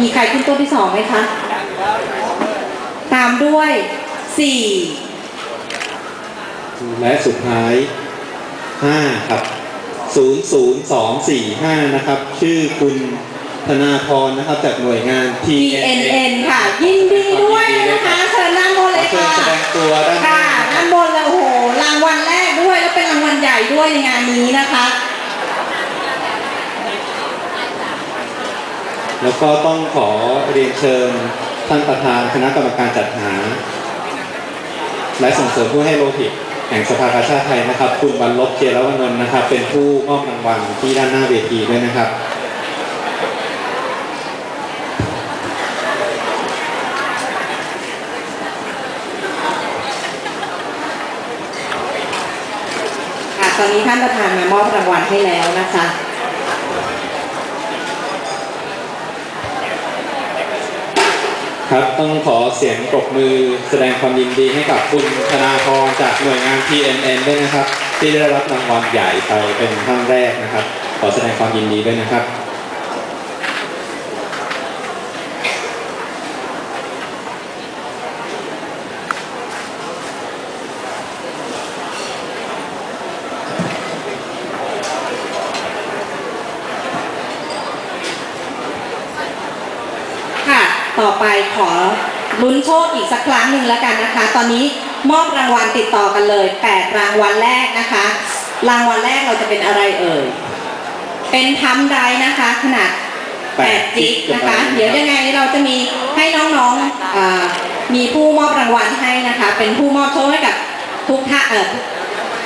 มีใครขึ้นต้นที่สองไหมคะ ตามด้วยสี่และสุดท้าย5ครับ00245นะครับ ชื่อคุณธนาพรนะครับ จากหน่วยงาน TNN ค่ะ ยินดีด้วยนะคะเชิญด้านบนขเลอยเชิญค่ะแสดงตัวด้านหน้าค่ะนะคด้ารับนบนเลยโอ้โหรางวัลแรกด้วยแล้วเป็นรางวัลใหญ่ด้วยในงานนี้นะคะ แล้วก็ต้องขอเรียนเชิญท่านประธานคณะกรรมการจัดหา และส่งเสริมผู้ให้โลหิตแห่งสภากาชาติไทยนะครับ คุณบรรลบเจรวนนท์นะครับ เป็นผู้มอบรางวัลที่ด้านหน้าเวทีด้วยนะครับค่ะตอนนี้ท่านประธานมามอบรางวัลให้แล้วนะคะ ครับต้องขอเสียงปรบมือแสดงความยินดีให้กับคุณธนาพรจากหน่วยงาน PNN ด้วยนะครับ ที่ได้รับรางวัลใหญ่ไปเป็นท่านแรกนะครับ ขอแสดงความยินดีด้วยนะครับ ค่ะ ต่อไปขอลุ้นโชคอีกสักครั้งหนึ่งแล้วกันนะคะ ตอนนี้มอบรางวัลติดต่อกันเลย 8 รางวัลแรกนะคะ รางวัลแรกเราจะเป็นอะไรเอ่ย เป็นทัมไดรฟ์นะคะ ขนาด 8 จิกนะคะ เดี๋ยวยังไงเราจะมีให้น้องๆอ่ามีผู้มอบรางวัลให้นะคะ เป็นผู้มอบโชคให้กับทุกท่านเอ่อ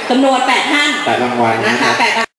จำนวน 8 ท่านแปดรางวัลนะนะคะครับ8